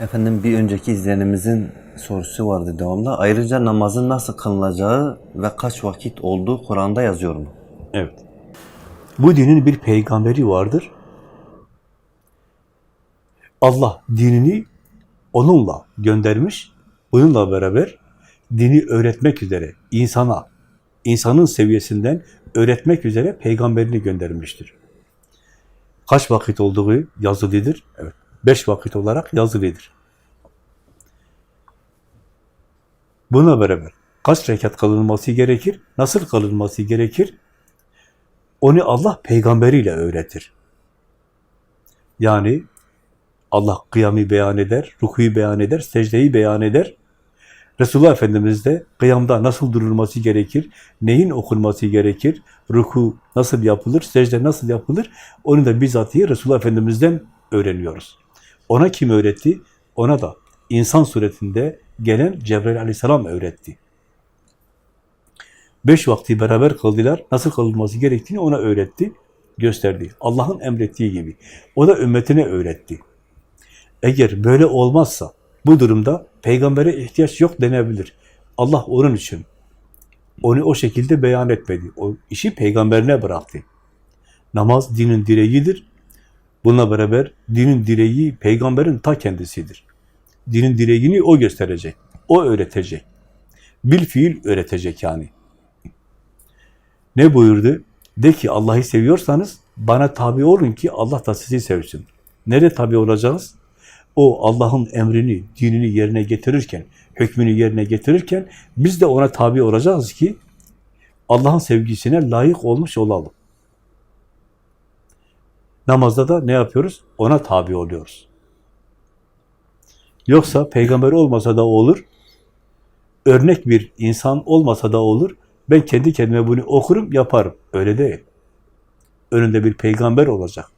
Efendim bir önceki izleyenimizin sorusu vardı devamlı. Ayrıca namazın nasıl kılınacağı ve kaç vakit olduğu Kur'an'da yazıyor mu? Evet. Bu dinin bir peygamberi vardır. Allah dinini onunla göndermiş. Bununla beraber dini öğretmek üzere insana, insanın seviyesinden öğretmek üzere peygamberini göndermiştir. Kaç vakit olduğu yazılıdır. Evet. Beş vakit olarak yazılıdır. Buna beraber kaç rekat kılınması gerekir? Nasıl kılınması gerekir? Onu Allah peygamberiyle öğretir. Yani Allah kıyamı beyan eder, rukuyu beyan eder, secdeyi beyan eder. Resulullah Efendimiz de kıyamda nasıl durulması gerekir, neyin okunması gerekir, ruku nasıl yapılır, secde nasıl yapılır, onu da bizatihi Resulullah Efendimiz'den öğreniyoruz. Ona kim öğretti? Ona da insan suretinde gelen Cebrail aleyhisselam öğretti. Beş vakti beraber kıldılar. Nasıl kılınması gerektiğini ona öğretti, gösterdi. Allah'ın emrettiği gibi. O da ümmetine öğretti. Eğer böyle olmazsa bu durumda peygambere ihtiyaç yok denebilir. Allah onun için onu o şekilde beyan etmedi. O işi peygamberine bıraktı. Namaz dinin direğidir. Bununla beraber dinin direği peygamberin ta kendisidir. Dinin direğini o gösterecek. O öğretecek. Bil fiil öğretecek yani. Ne buyurdu? De ki Allah'ı seviyorsanız bana tabi olun ki Allah da sizi sevsin. Nerede tabi olacağız? O Allah'ın emrini, dinini yerine getirirken, hükmünü yerine getirirken biz de ona tabi olacağız ki Allah'ın sevgisine layık olmuş olalım. Namazda da ne yapıyoruz? Ona tabi oluyoruz. Yoksa peygamber olmasa da olur, örnek bir insan olmasa da olur, ben kendi kendime bunu okurum, yaparım. Öyle değil. Önünde bir peygamber olacak.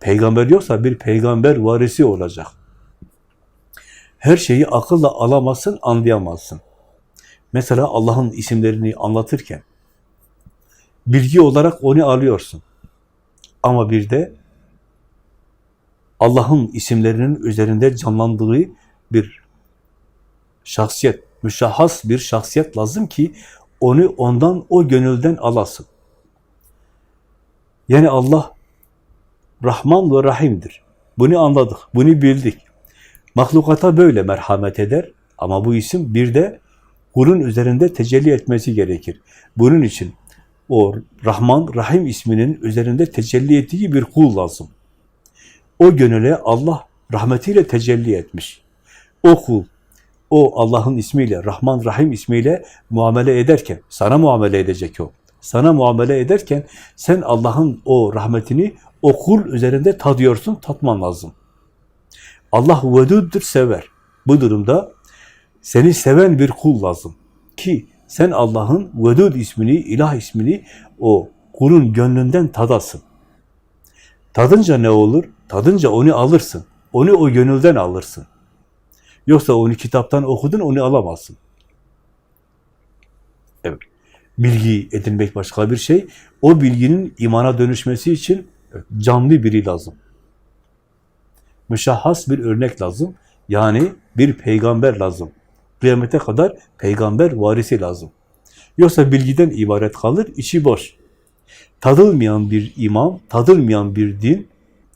Peygamber yoksa bir peygamber varisi olacak. Her şeyi akılla alamazsın, anlayamazsın. Mesela Allah'ın isimlerini anlatırken bilgi olarak onu alıyorsun. Ama bir de Allah'ın isimlerinin üzerinde canlandığı bir şahsiyet, müşahhas bir şahsiyet lazım ki onu ondan, o gönülden alasın. Yani Allah Rahman ve Rahim'dir. Bunu anladık, bunu bildik. Mahlukata böyle merhamet eder ama bu isim bir de kulun üzerinde tecelli etmesi gerekir. Bunun için o Rahman, Rahim isminin üzerinde tecelli ettiği bir kul lazım. O gönüle Allah rahmetiyle tecelli etmiş. O kul, o Allah'ın ismiyle, Rahman, Rahim ismiyle muamele ederken, sana muamele edecek o. Sana muamele ederken sen Allah'ın o rahmetini o kul üzerinde tadıyorsun, tatman lazım. Allah veduddur, sever. Bu durumda seni seven bir kul lazım. Ki sen Allah'ın vedud ismini, ilah ismini o kulun gönlünden tadasın. Tadınca ne olur? Tadınca onu alırsın. Onu o gönülden alırsın. Yoksa onu kitaptan okudun, onu alamazsın. Evet. Bilgi edinmek başka bir şey. O bilginin imana dönüşmesi için canlı biri lazım. Müşahhas bir örnek lazım. Yani bir peygamber lazım. Kıyamete kadar peygamber varisi lazım. Yoksa bilgiden ibaret kalır, içi boş. Tadılmayan bir imam, tadılmayan bir din,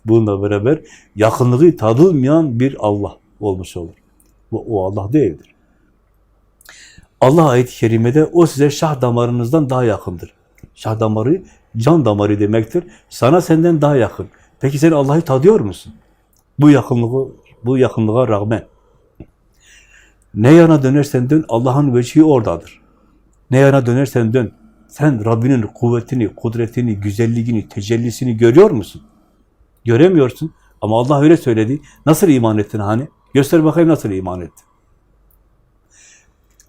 bununla beraber yakınlığı tadılmayan bir Allah olmuş olur. Bu o Allah değildir. Allah ayet-i kerimede o size şah damarınızdan daha yakındır. Şah damarı can damarı demektir. Sana senden daha yakın. Peki sen Allah'ı tadıyor musun? Bu yakınlığı bu yakınlığa rağmen ne yana dönersen dön Allah'ın vecihi oradadır. Ne yana dönersen dön sen Rabbinin kuvvetini, kudretini, güzelliğini, tecellisini görüyor musun? Göremiyorsun. Ama Allah öyle söyledi. Nasıl iman ettin hani? Göster bakayım nasıl iman ettin.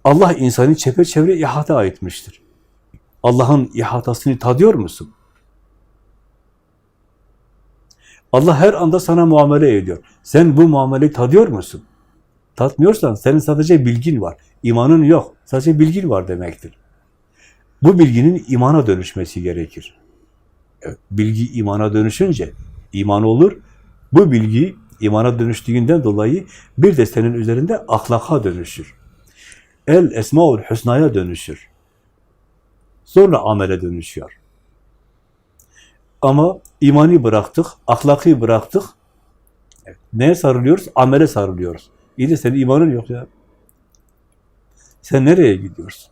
Allah insanı çepeçevre ihata etmiştir. Allah'ın ihatasını tadıyor musun? Allah her anda sana muamele ediyor. Sen bu muameleyi tadıyor musun? Tatmıyorsan senin sadece bilgin var. İmanın yok. Sadece bilgin var demektir. Bu bilginin imana dönüşmesi gerekir. Bilgi imana dönüşünce iman olur. Bu bilgi imana dönüştüğünden dolayı bir de senin üzerinde ahlaka dönüşür. El Esmaül Hüsna'ya dönüşür. Sonra amele dönüşüyor. Ama imani bıraktık, ahlakı bıraktık. Evet. Neye sarılıyoruz? Amele sarılıyoruz. İyi de senin imanın yok ya. Sen nereye gidiyorsun?